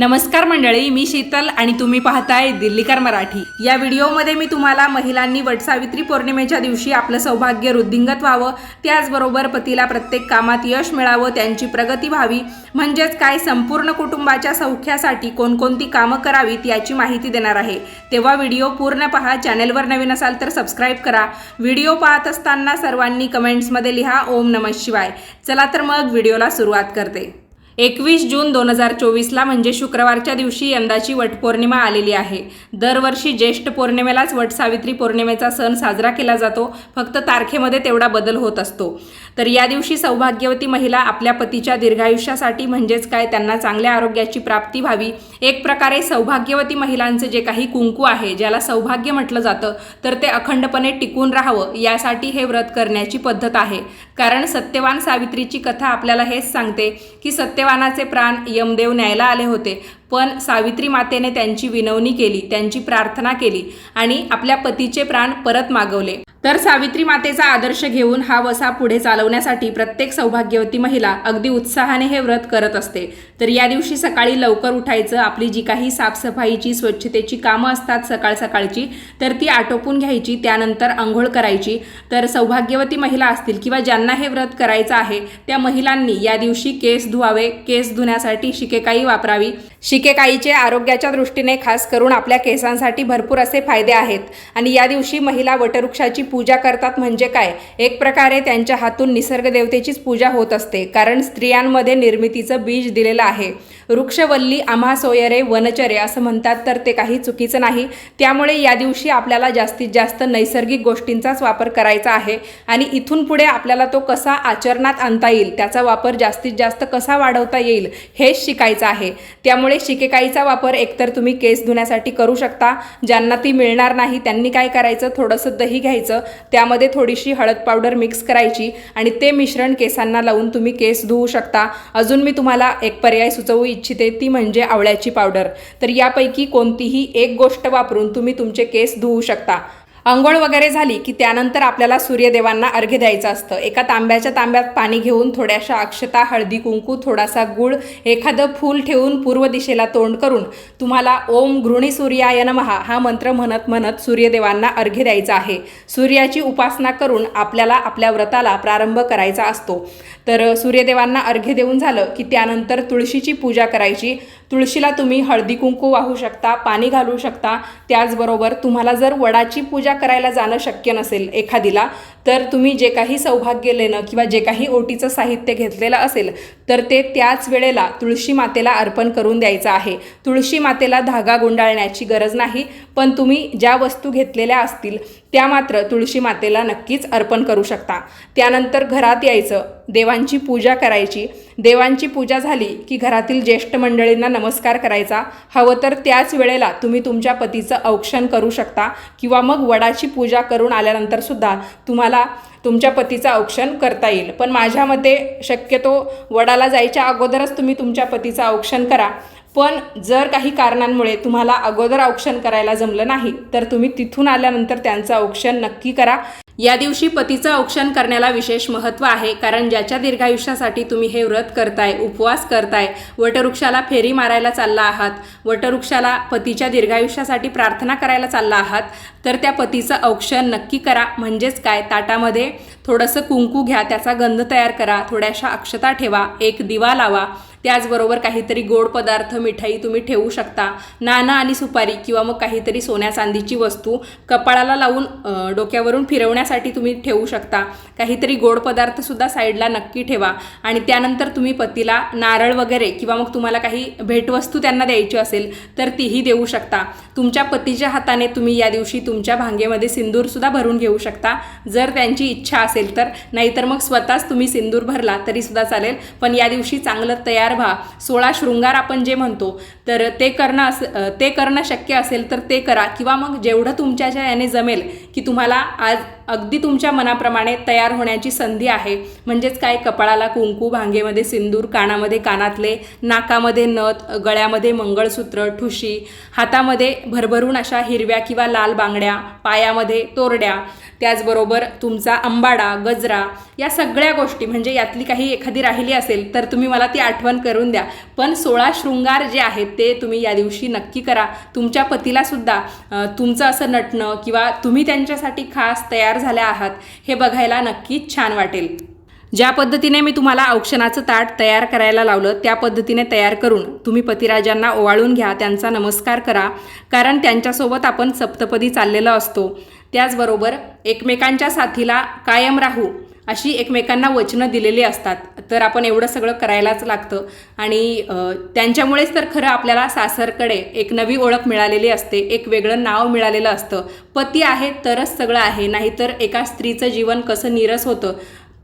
नमस्कार मंडळी मी शीतल आणि तुम्ही पाहताय दिल्लीकर मराठी. या व्हिडिओमध्ये मी तुम्हाला महिलांनी वटसावित्री पौर्णिमेच्या दिवशी आपलं सौभाग्य वृद्धिंगत व्हावं त्याचबरोबर पतीला प्रत्येक कामात यश मिळावं त्यांची प्रगती व्हावी म्हणजेच काय संपूर्ण कुटुंबाच्या सौख्यासाठी कोणकोणती कामं करावीत याची माहिती देणार आहे. तेव्हा व्हिडिओ पूर्ण पहा चॅनेलवर नवीन असाल तर सबस्क्राईब करा. व्हिडिओ पाहत असताना सर्वांनी कमेंट्समध्ये लिहा ओम नमः शिवाय. चला तर मग व्हिडिओला सुरुवात करते. एकवीस जून दोन हजार चोवीसला म्हणजे शुक्रवारच्या दिवशी यंदाची वटपौर्णिमा आलेली आहे. दरवर्षी ज्येष्ठ पौर्णिमेलाच वटसावित्री पौर्णिमेचा सण साजरा केला जातो. फक्त तारखेमध्ये तेवढा बदल होत असतो. तर या दिवशी सौभाग्यवती महिला आपल्या पतीच्या दीर्घायुष्यासाठी म्हणजेच काय त्यांना चांगल्या आरोग्याची प्राप्ती व्हावी. एक प्रकारे सौभाग्यवती महिलांचे जे काही कुंकू आहे ज्याला सौभाग्य म्हटलं जातं तर ते अखंडपणे टिकून राहावं यासाठी हे व्रत करण्याची पद्धत आहे. कारण सत्यवान सावित्रीची कथा आपल्याला हेच सांगते की सत्यवानाचे प्राण यमदेव न्यायला आले होते. पण सावित्री मातेने त्यांची विनवणी केली त्यांची प्रार्थना केली आणि आपल्या पतीचे प्राण परत मागवले. तर सावित्री मातेचा आदर्श घेऊन हा वसा पुढे चालवण्यासाठी प्रत्येक सौभाग्यवती महिला अगदी उत्साहाने हे व्रत करत असते. तर या दिवशी सकाळी लवकर उठायचं आपली जी काही साफसफाईची स्वच्छतेची कामं असतात सकाळ सकाळची तर ती आटोपून घ्यायची त्यानंतर आंघोळ करायची. तर सौभाग्यवती महिला असतील किंवा ज्यांना हे व्रत करायचं आहे त्या महिलांनी या दिवशी केस धुवावे केस धुण्यासाठी शिकेकाई वापरावी. शिकेकाईचे आरोग्याच्या दृष्टीने खास करून आपल्या केसांसाठी भरपूर असे फायदे आहेत. आणि या दिवशी महिला वटवृक्षाची पूजा करतात म्हणजे काय? एक प्रकारे त्यांच्या हातून निसर्ग देवतेचीच पूजा होत असते कारण स्त्रियांमध्ये निर्मितीचं बीज दिलेलं आहे. वृक्षवल्ली आम्हा सोयरे वनचरे असं म्हणतात तर ते काही चुकीचं नाही. त्यामुळे या दिवशी आपल्याला जास्तीत जास्त नैसर्गिक गोष्टींचाच वापर करायचा आहे आणि इथून पुढे आपल्याला तो कसा आचरणात आणता येईल त्याचा वापर जास्तीत जास्त कसा वाढवता येईल हेच शिकायचं आहे. त्यामुळे शिकेकाईचा वापर एकतर तुम्ही केस धुण्यासाठी करू शकता ज्यांना ती मिळणार नाही त्यांनी काय करायचं थोडंसं दही घ्यायचं त्यामध्ये थोडीशी हळद पावडर मिक्स करायची आणि ते मिश्रण केसांना लावून तुम्ही केस धुवू शकता. अजून मी तुम्हाला एक पर्याय सुचवू इच्छिते ती म्हणजे आवळ्याची पावडर. तर यापैकी कोणतीही एक गोष्ट वापरून तुम्ही तुमचे केस धुवू शकता. अंघोळ वगैरे झाली की त्यानंतर आपल्याला सूर्यदेवांना अर्घ्य द्यायचं असतं. एका तांब्याच्या तांब्यात पाणी घेऊन थोड्याशा अक्षता हळदी कुंकू थोडासा गुळ एखादं फूल ठेवून पूर्व दिशेला तोंड करून तुम्हाला ओम घृणी सूर्याय नमहा हा मंत्र म्हणत म्हणत सूर्यदेवांना अर्घ्य द्यायचा आहे. सूर्याची उपासना करून आपल्याला आपल्या व्रताला प्रारंभ करायचा असतो. तर सूर्यदेवांना अर्घ्य देऊन झालं की त्यानंतर तुळशीची पूजा करायची. तुळशीला तुम्ही हळदी कुंकू वाहू शकता पाणी घालू शकता. त्याचबरोबर तुम्हाला जर वडाची पूजा करायला जाणं शक्य नसेल एखादीला तर तुम्ही जे काही सौभाग्य लेणं किंवा जे काही ओटीचं साहित्य घेतलेलं असेल तर ते त्याच वेळेला तुळशी मातेला अर्पण करून द्यायचं आहे. तुळशी मातेला धागा गुंडाळण्याची गरज नाही पण तुम्ही ज्या वस्तू घेतलेल्या असतील त्या मात्र तुळशी मातेला नक्कीच अर्पण करू शकता. त्यानंतर घरात यायचं. देवांची पूजा करायची. देवांची पूजा झाली की घरातील ज्येष्ठ मंडळींना नमस्कार करायचा. हवं तर त्याच वेळेला तुम्ही तुमच्या पतीचं औक्षण करू शकता किंवा मग वडाची पूजा करून आल्यानंतर सुद्धा तुम्हाला तुमच्या पतीचं औक्षण करता येईल. पण माझ्या मते शक्यतो वडाला जायच्या अगोदरच तुम्ही तुमच्या पतीचं औक्षण करा. पण जर काही कारणांमुळे तुम्हाला अगोदर औक्षण करायला जमलं नाही तर तुम्ही तिथून आल्यानंतर त्यांचं औक्षण नक्की करा. या दिवशी पतीचं औक्षण करण्याला विशेष महत्त्व आहे कारण ज्याच्या दीर्घायुष्यासाठी तुम्ही हे व्रत करताय उपवास करताय वटवृक्षाला फेरी मारायला चालला आहात वटवृक्षाला पतीच्या दीर्घायुष्यासाठी प्रार्थना करायला चालला आहात तर त्या पतीचं औक्षण नक्की करा. म्हणजेच काय? ताटामध्ये थोडंसं कुंकू घ्या त्याचा गंध तयार करा थोड्याशा अक्षता ठेवा एक दिवा लावा त्याचबरोबर काहीतरी गोड पदार्थ मिठाई तुम्ही ठेवू शकता. नाना आणि सुपारी किंवा मग काहीतरी सोन्या चांदीची वस्तू कपाळाला लावून डोक्यावरून फिरवण्यासाठी तुम्ही ठेवू शकता. काहीतरी गोड पदार्थसुद्धा साईडला नक्की ठेवा. आणि त्यानंतर तुम्ही पतीला नारळ वगैरे किंवा मग तुम्हाला काही भेटवस्तू त्यांना द्यायची असेल तर तीही देऊ शकता. तुमच्या पतीच्या हाताने तुम्ही या दिवशी तुमच्या भांगेमध्ये सिंदूरसुद्धा भरून घेऊ शकता. जर त्यांची इच्छा असेल तर. नाहीतर मग स्वतःच तुम्ही सिंदूर भरला तरीसुद्धा चालेल. पण या दिवशी चांगलं तयार व्हा. सोळा शृंगार आपण जे म्हणतो तर ते करणं अस ते करणं शक्य असेल तर ते करा. किंवा मग जेवढं तुमच्याच्या याने जमेल की तुम्हाला आज अगदी तुमच्या मनाप्रमाणे तयार होण्याची संधी आहे. म्हणजेच काय? कपाळाला कुंकू भांगेमध्ये सिंदूर कानामध्ये कानातले नाकामध्ये नथ गळ्यामध्ये मंगळसूत्र ठुशी हातामध्ये भरभरून अशा हिरव्या किंवा लाल बांगड्या पायामध्ये तोरड्या त्याचबरोबर तुमचा आंबाडा गजरा या सगळ्या गोष्टी म्हणजे यातली काही एखादी राहिली असेल तर तुम्ही मला ती आठवण करून द्या. पण सोळा शृंगार जे आहेत ते तुम्ही या दिवशी नक्की करा. तुमच्या पतीलासुद्धा तुमचं असं नटणं किंवा तुम्ही त्यांच्यासाठी खास तयार झाल्या आहात हे बघायला नक्कीच छान वाटेल. ज्या पद्धतीने मी तुम्हाला औक्षणाचं ताट तयार करायला लावलं त्या पद्धतीने तयार करून तुम्ही पतिराजांना ओवाळून घ्या त्यांचा नमस्कार करा. कारण त्यांच्यासोबत आपण सप्तपदी चाललेलो असतो. त्याचबरोबर एकमेकांच्या साथीला कायम राहू अशी एकमेकांना वचनं दिलेली असतात. तर आपण एवढं सगळं करायलाच लागतं. आणि त्यांच्यामुळेच तर खरं आपल्याला सासरकडे एक नवी ओळख मिळालेली असते एक वेगळं नाव मिळालेलं असतं. पती आहे तरच सगळं आहे नाहीतर एका स्त्रीचं जीवन कसं नीरस होतं.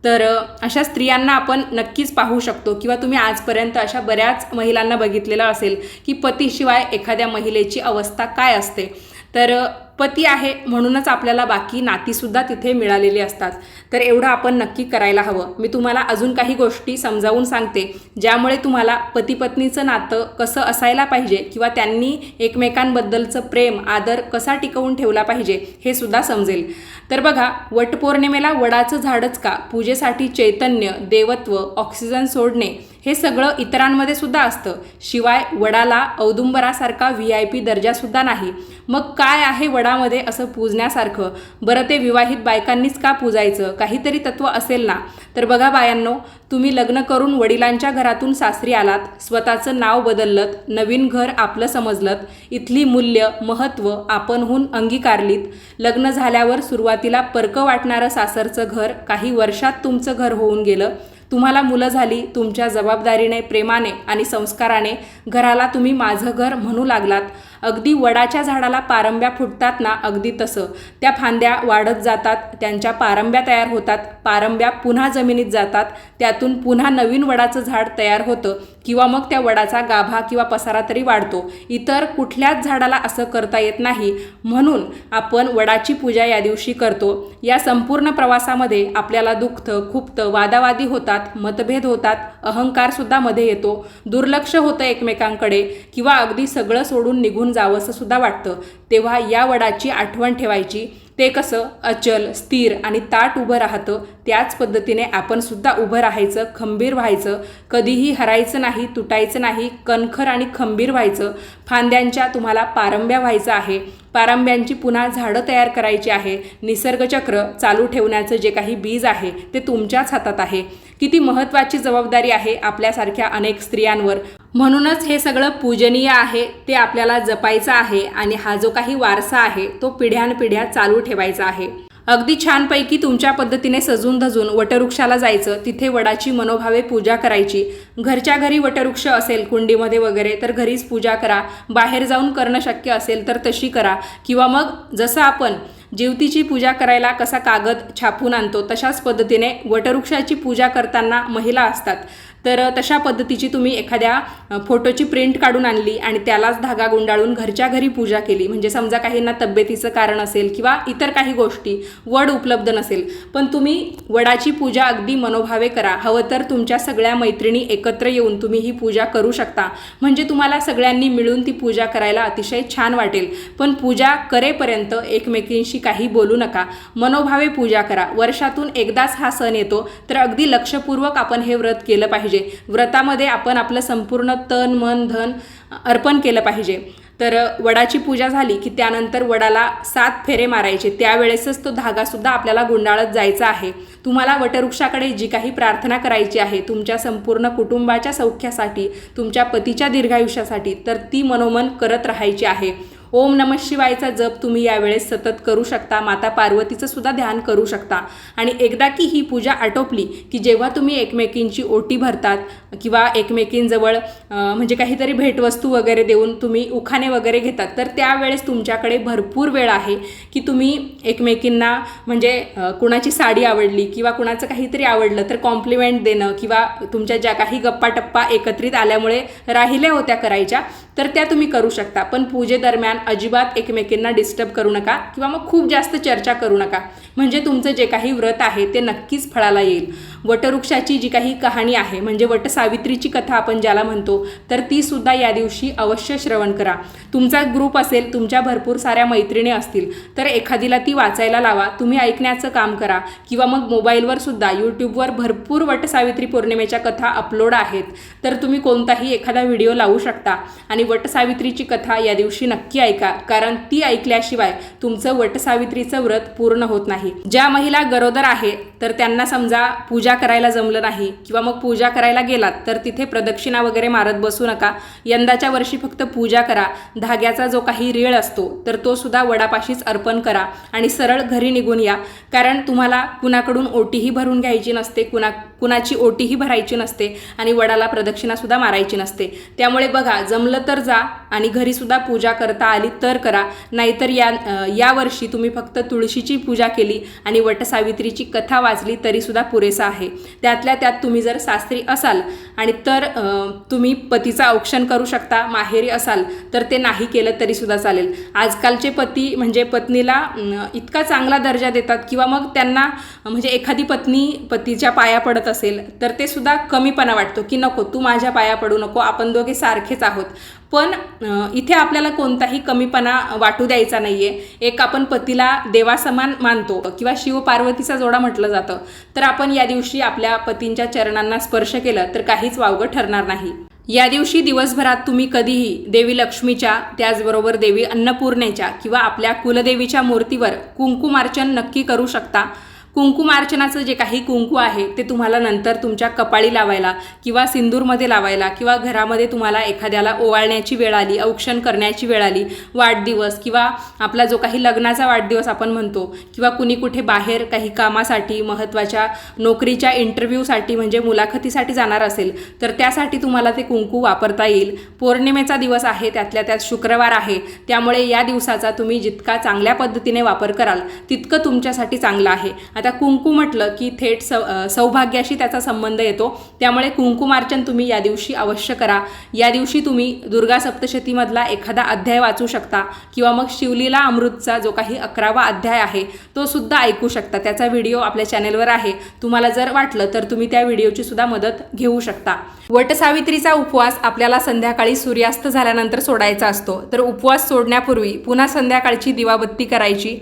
तर अशा स्त्रियांना आपण नक्कीच पाहू शकतो. किंवा तुम्ही आजपर्यंत अशा बऱ्याच महिलांना बघितलेलं असेल की पतीशिवाय एखाद्या महिलेची अवस्था काय असते. तर पती आहे म्हणूनच आपल्याला बाकी नातीसुद्धा तिथे मिळालेली असतात. तर एवढं आपण नक्की करायला हवं. मी तुम्हाला अजून काही गोष्टी समजावून सांगते ज्यामुळे तुम्हाला पती पत्नीचं नातं कसं असायला पाहिजे किंवा त्यांनी एकमेकांबद्दलचं प्रेम आदर कसा टिकवून ठेवला पाहिजे हे सुद्धा समजेल. तर बघा वटपौर्णिमेला वडाचं झाडच का? पूजेसाठी चैतन्य देवत्व ऑक्सिजन सोडणे हे सगळं इतरांमध्ये सुद्धा असतं. शिवाय वडाला औदुंबरासारखा व्ही आय पी दर्जासुद्धा नाही. मग काय आहे वडामध्ये असं पूजण्यासारखं? बरं ते विवाहित बायकांनीच का पूजायचं? काहीतरी तत्व असेल ना? तर बघा बायांनो तुम्ही लग्न करून वडिलांच्या घरातून सासरी आलात स्वतःचं नाव बदललत नवीन घर आपलं समजलत इथली मूल्य महत्त्व आपणहून अंगीकारलीत. लग्न झाल्यावर सुरुवातीला परकं वाटणारं सासरचं घर काही वर्षात तुमचं घर होऊन गेलं. तुम्हाला मुलं झाली तुमच्या जबाबदारीने प्रेमाने आणि संस्काराने घराला तुम्ही माझं घर म्हणू लागलात. अगदी वडाच्या झाडाला पारंब्या फुटतात ना अगदी तसं. त्या फांद्या वाढत जातात त्यांच्या पारंब्या तयार होतात पारंब्या पुन्हा जमिनीत जातात त्यातून पुन्हा नवीन वडाचं झाड तयार होतं किंवा मग त्या वडाचा गाभा किंवा पसारा तरी वाढतो. इतर कुठल्याच झाडाला असं करता येत नाही. म्हणून आपण वडाची पूजा या दिवशी करतो. या संपूर्ण प्रवासामध्ये आपल्याला दुःख खुपतं वादावादी होतात मतभेद होतात अहंकारसुद्धा मध्ये येतो. दुर्लक्ष होतं एकमेकांकडे किंवा अगदी सगळं सोडून निघून जावंसं सुद्धा वाटतं. तेव्हा या वडाची आठवण ठेवायची. ते कसं? अचल स्थिर आणि ताट उभं राहतं. त्याच पद्धतीने आपण सुद्धा उभं राहायचं खंबीर व्हायचं. कधीही हरायचं नाही तुटायचं नाही कणखर आणि खंबीर व्हायचं. फांद्यांच्या तुम्हाला पारंब्या व्हायचं आहे. पारंब्यांची पुन्हा झाडं तयार करायची आहे. निसर्गचक्र चालू ठेवण्याचं जे काही बीज आहे ते तुमच्याच हातात आहे. किती महत्त्वाची जबाबदारी आहे आपल्यासारख्या अनेक स्त्रियांवर. म्हणूनच हे सगळं पूजनीय आहे ते आपल्याला जपायचं आहे आणि हा जो काही वारसा आहे तो पिढ्यानपिढ्या चालू ठेवायचा आहे. अगदी छानपैकी तुमच्या पद्धतीने सजून धजून वटवृक्षाला जायचं तिथे वडाची मनोभावे पूजा करायची. घरच्या घरी वटवृक्ष असेल कुंडीमध्ये वगैरे तर घरीच पूजा करा. बाहेर जाऊन करणं शक्य असेल तर तशी करा. किंवा मग जसं आपण जीवतीची पूजा करायला कसा कागद छापून आणतो तशाच पद्धतीने वटवृक्षाची पूजा करताना महिला असतात. तर तशा पद्धतीची तुम्ही एखाद्या फोटोची प्रिंट काढून आणली आणि त्यालाच धागा गुंडाळून घरच्या घरी पूजा केली. म्हणजे समजा काहींना तब्येतीचं कारण असेल किंवा इतर काही गोष्टी वड उपलब्ध नसेल पण तुम्ही वडाची पूजा अगदी मनोभावे करा. हवं तर तुमच्या सगळ्या मैत्रिणी एकत्र येऊन तुम्ही ही पूजा करू शकता. म्हणजे तुम्हाला सगळ्यांनी मिळून ती पूजा करायला अतिशय छान वाटेल. पण पूजा करेपर्यंत एकमेकींशी काही बोलू नका. मनोभावे पूजा करा. वर्षातून एकदाच हा सण येतो. तर अगदी लक्षपूर्वक आपण हे व्रत केलं पाहिजे. व्रतामध्ये आपण आपलं संपूर्ण तन मन धन अर्पण केलं पाहिजे. तर वडाची पूजा झाली की त्यानंतर वडाला सात फेरे मारायचे. त्यावेळेसच तो धागासुद्धा आपल्याला गुंडाळत जायचा आहे. तुम्हाला वटवृक्षाकडे जी काही प्रार्थना करायची आहे तुमच्या संपूर्ण कुटुंबाच्या सौख्यासाठी तुमच्या पतीच्या दीर्घायुष्यासाठी तर ती मनोमन करत राहायची आहे. ओम नम शिवायचा जप तुम्ही यावेळेस सतत करू शकता माता पार्वतीचं सुद्धा ध्यान करू शकता. आणि एकदा की ही पूजा आटोपली की जेव्हा तुम्ही एकमेकींची ओटी भरतात किंवा एकमेकींजवळ म्हणजे काहीतरी भेटवस्तू वगैरे देऊन तुम्ही उखाणे वगैरे घेतात तर त्यावेळेस तुमच्याकडे भरपूर वेळ आहे की तुम्ही एकमेकींना म्हणजे कुणाची साडी आवडली किंवा कुणाचं काहीतरी आवडलं तर कॉम्प्लिमेंट देणं किंवा तुमच्या ज्या काही गप्पा टप्पा एकत्रित आल्यामुळे राहिल्या होत्या करायच्या तर त्या तुम्ही करू शकता. पण पूजेदरम्यान अजिबात एकमेकींना डिस्टर्ब करू नका किंवा मग खूप जास्त चर्चा करू नका. म्हणजे तुमचं जे काही व्रत आहे ते नक्कीच फळाला येईल. वटवृक्षाची जी काही कहाणी आहे म्हणजे वटसावित्रीची कथा आपण ज्याला म्हणतो तर ती सुद्धा या दिवशी अवश्य श्रवण करा. तुमचा ग्रुप असेल तुमच्या भरपूर साऱ्या मैत्रिणी असतील तर एखादीला ती वाचायला लावा. तुम्ही ऐकण्याचं काम करा. किंवा मग मोबाईलवर सुद्धा यूट्यूबवर भरपूर वटसावित्री पौर्णिमेच्या कथा अपलोड आहेत तर तुम्ही कोणताही एखादा व्हिडिओ लावू शकता. आणि वटसावित्रीची कथा या दिवशी नक्की ऐका कारण ती ऐकल्याशिवाय तुमचं वटसावित्रीचं व्रत पूर्ण होत नाही. ज्या महिला गरोदर आहे तर त्यांना समजा पूजा करायला जमलं नाही किंवा मग पूजा करायला गेलात तर तिथे प्रदक्षिणा वगैरे मारत बसू नका. यंदाच्या वर्षी फक्त पूजा करा. धाग्याचा जो काही रीळ असतो तर तो सुद्धा वडापाशीच अर्पण करा आणि सरळ घरी निघून या. कारण तुम्हाला कुणाकडून ओटीही भरून घ्यायची नसते कुणा कुणाची ओटीही भरायची नसते आणि वडाला प्रदक्षिणा सुद्धा मारायची नसते. त्यामुळे बघा जमलं तर जा आणि घरी सुद्धा पूजा करता आली तर करा. नाहीतर या यावर्षी तुम्ही फक्त तुळशीची पूजा केली आणि वटसावित्रीची कथा वाचली तरीसुद्धा पुरेसा आहे. त्यातल्या त्यात तुम्ही जर सास्त्री असाल आणि तर तुम्ही पतीचा औक्षण करू शकता माहेरी असाल तर ते नाही केलं तरीसुद्धा चालेल. आजकालचे पती म्हणजे पत्नीला इतका चांगला दर्जा देतात किंवा मग त्यांना म्हणजे एखादी पत्नी पतीच्या पाया पडत असेल तर ते सुद्धा कमीपणा वाटतो की नको तू माझ्या पाया पडू नको आपण दोघे सारखेच आहोत. पण इथे आपल्याला कोणताही कमीपणा वाटू द्यायचा नाही आहे एक आपण पतीला देवासमान मानतो किंवा शिव पार्वतीचा जोडा म्हटलं जातं. तर आपण या दिवशी आपल्या पतींच्या चरणांना स्पर्श केलं तर काहीच वावगं ठरणार नाही. या दिवशी दिवसभरात तुम्ही कधीही देवी लक्ष्मीच्या त्याचबरोबर देवी अन्नपूर्णेच्या किंवा आपल्या कुलदेवीच्या मूर्तीवर कुंकुमार्चन नक्की करू शकता. कुंकुमार्चनाचं जे काही कुंकू आहे ते तुम्हाला नंतर तुमच्या कपाळी लावायला किंवा सिंदूरमध्ये लावायला किंवा घरामध्ये तुम्हाला एखाद्याला ओवाळण्याची वेळ आली औक्षण करण्याची वेळ आली वाढदिवस किंवा आपला जो काही लग्नाचा वाढदिवस आपण म्हणतो किंवा कुणी कुठे बाहेर काही कामासाठी महत्त्वाच्या नोकरीच्या इंटरव्ह्यूसाठी म्हणजे मुलाखतीसाठी जाणार असेल तर त्यासाठी तुम्हाला ते कुंकू वापरता येईल. पौर्णिमेचा दिवस आहे त्यातल्या त्यात शुक्रवार आहे त्यामुळे या दिवसाचा तुम्ही जितका चांगल्या पद्धतीने वापर कराल तितकं तुमच्यासाठी चांगलं आहे. आता कुंकू म्हटलं की थेट सौ सौभाग्याशी त्याचा संबंध येतो. त्यामुळे कुंकुमार्चन तुम्ही या दिवशी अवश्य करा. या दिवशी तुम्ही दुर्गा सप्तशतीमधला एखादा अध्याय वाचू शकता किंवा मग शिवलीला अमृतचा जो काही अकरावा अध्याय आहे तो सुद्धा ऐकू शकता. त्याचा व्हिडिओ आपल्या चॅनेलवर आहे. तुम्हाला जर वाटलं तर तुम्ही त्या व्हिडिओची सुद्धा मदत घेऊ शकता. वटसावित्रीचा उपवास आपल्याला संध्याकाळी सूर्यास्त झाल्यानंतर सोडायचा असतो. तर उपवास सोडण्यापूर्वी पुन्हा संध्याकाळची दिवाबत्ती करायची.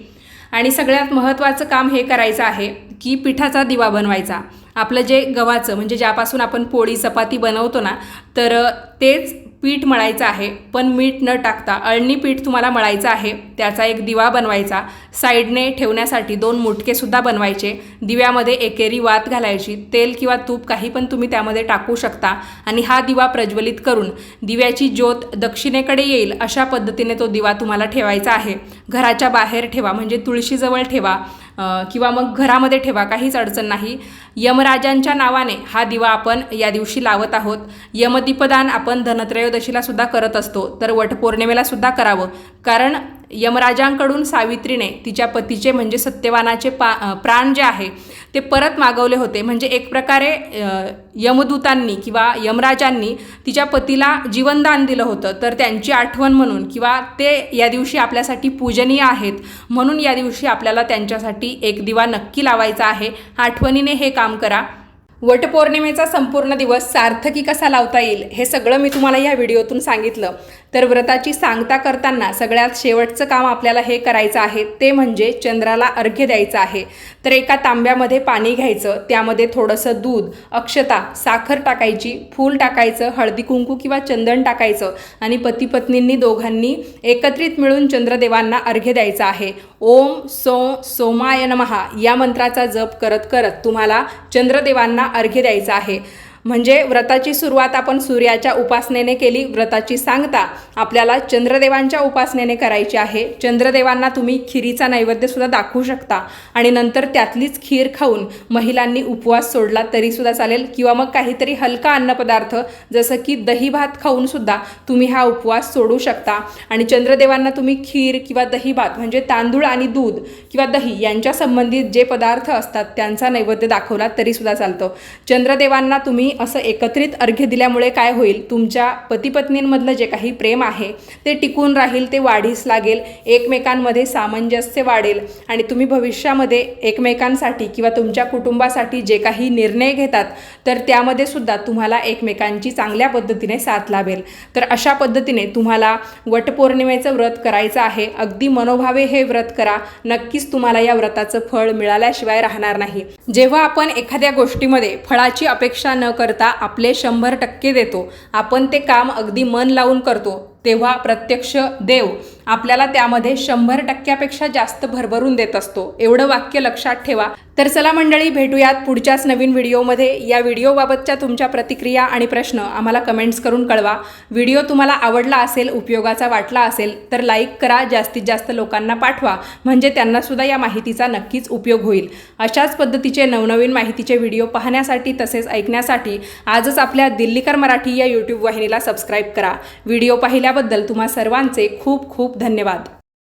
आणि सगळ्यात महत्त्वाचं काम हे करायचं आहे की पिठाचा दिवा बनवायचा. आपलं जे गव्हाचं म्हणजे ज्यापासून आपण पोळी चपाती बनवतो ना तर तेच पीठ मळायचं आहे. पण मीठ न टाकता अळणी पीठ तुम्हाला मळायचं आहे. त्याचा एक दिवा बनवायचा. साईडने ठेवण्यासाठी दोन मुटकेसुद्धा बनवायचे. दिव्यामध्ये एकेरी वात घालायची. तेल किंवा तूप काही पण तुम्ही त्यामध्ये टाकू शकता. आणि हा दिवा प्रज्वलित करून दिव्याची ज्योत दक्षिणेकडे येईल अशा पद्धतीने तो दिवा तुम्हाला ठेवायचा आहे. घराच्या बाहेर ठेवा. म्हणजे तुळशीजवळ ठेवा. किंवा मग घरामध्ये ठेवा काहीच अडचण नाही. यमराजांच्या नावाने हा दिवा आपण या दिवशी लावत आहोत. यमदीपदान आपण धनत्रयोदशीला सुद्धा करत असतो. तर वटपौर्णिमेला सुद्धा करावं. कारण यमराजांकडून सावित्रीने तिच्या पतीचे म्हणजे सत्यवानाचे पा प्राण जे आहे ते परत मागवले होते. म्हणजे एक प्रकारे यमदूतांनी किंवा यमराजांनी तिच्या पतीला जीवनदान दिलं होतं. तर त्यांची आठवण म्हणून किंवा ते या दिवशी आपल्यासाठी पूजनीय आहेत म्हणून या दिवशी आपल्याला त्यांच्यासाठी एक दिवा नक्की लावायचा आहे. आठवणीने हे काम करा. वटपौर्णिमेचा संपूर्ण दिवस सार्थकी कसा लावता येईल हे सगळं मी तुम्हाला या व्हिडिओतून सांगितलं. तर व्रताची सांगता करताना सगळ्यात शेवटचं काम आपल्याला हे करायचं आहे ते म्हणजे चंद्राला अर्घ्य द्यायचं आहे. तर एका तांब्यामध्ये पाणी घ्यायचं त्यामध्ये थोडंसं दूध अक्षता साखर टाकायची फूल टाकायचं हळदी कुंकू किंवा चंदन टाकायचं आणि पती पत्नींनी दोघांनी एकत्रित मिळून चंद्रदेवांना अर्घ्य द्यायचा आहे. ओम सो सोमाय नमहा या मंत्राचा जप करत करत तुम्हाला चंद्रदेवांना अर्घ्य द्यायचा आहे. म्हणजे व्रताची सुरुवात आपण सूर्याच्या उपासनेने केली व्रताची सांगता आपल्याला चंद्रदेवांच्या उपासनेने करायची आहे. चंद्रदेवांना तुम्ही खिरीचा नैवेद्यसुद्धा दाखवू शकता आणि नंतर त्यातलीच खीर खाऊन महिलांनी उपवास सोडला तरीसुद्धा चालेल. किंवा मग काहीतरी हलका अन्नपदार्थ जसं की दही भात खाऊनसुद्धा तुम्ही हा उपवास सोडू शकता. आणि चंद्रदेवांना तुम्ही खीर किंवा दही भात म्हणजे तांदूळ आणि दूध किंवा दही यांच्या संबंधित जे पदार्थ असतात त्यांचा नैवेद्य दाखवला तरीसुद्धा चालतं चालतो. चंद्रदेवांना तुम्ही असं एकत्रित अर्घ्य दिल्यामुळे काय होईल? तुमच्या पतीपत्नींमधलं जे काही प्रेम आहे ते टिकून राहील ते वाढीस लागेल एकमेकांमध्ये सामंजस्य वाढेल आणि तुम्ही भविष्यामध्ये एकमेकांसाठी किंवा तुमच्या कुटुंबासाठी जे काही निर्णय घेतात तर त्यामध्ये सुद्धा तुम्हाला एकमेकांची चांगल्या पद्धतीने साथ लाभेल. तर अशा पद्धतीने तुम्हाला वटपौर्णिमेचं व्रत करायचं आहे. अगदी मनोभावे हे व्रत करा. नक्कीच तुम्हाला या व्रताचं फळ मिळाल्याशिवाय राहणार नाही. जेव्हा आपण एखाद्या गोष्टीमध्ये फळाची अपेक्षा न करता आपले शंभर टक्के देतो. आपण ते काम अगदी मन लावून करतो. तेव्हा प्रत्यक्ष देव आपल्याला त्यामध्ये शंभर टक्क्यापेक्षा जास्त भरभरून देत असतो. एवढं वाक्य लक्षात ठेवा. तर चला मंडळी भेटूयात पुढच्याच नवीन व्हिडिओमध्ये. या व्हिडिओबाबतच्या तुमच्या प्रतिक्रिया आणि प्रश्न आम्हाला कमेंट्स करून कळवा. व्हिडिओ तुम्हाला आवडला असेल उपयोगाचा वाटला असेल तर लाईक करा. जास्तीत जास्त लोकांना पाठवा. म्हणजे त्यांनासुद्धा या माहितीचा नक्कीच उपयोग होईल. अशाच पद्धतीचे नवनवीन माहितीचे व्हिडिओ पाहण्यासाठी तसेच ऐकण्यासाठी आजच आपल्या दिल्लीकर मराठी या यूट्यूब वाहिनीला सबस्क्राईब करा. व्हिडिओ पाहिल्या ऐकल्याबद्दल तुम्हा सर्वांचे खूप खूप धन्यवाद.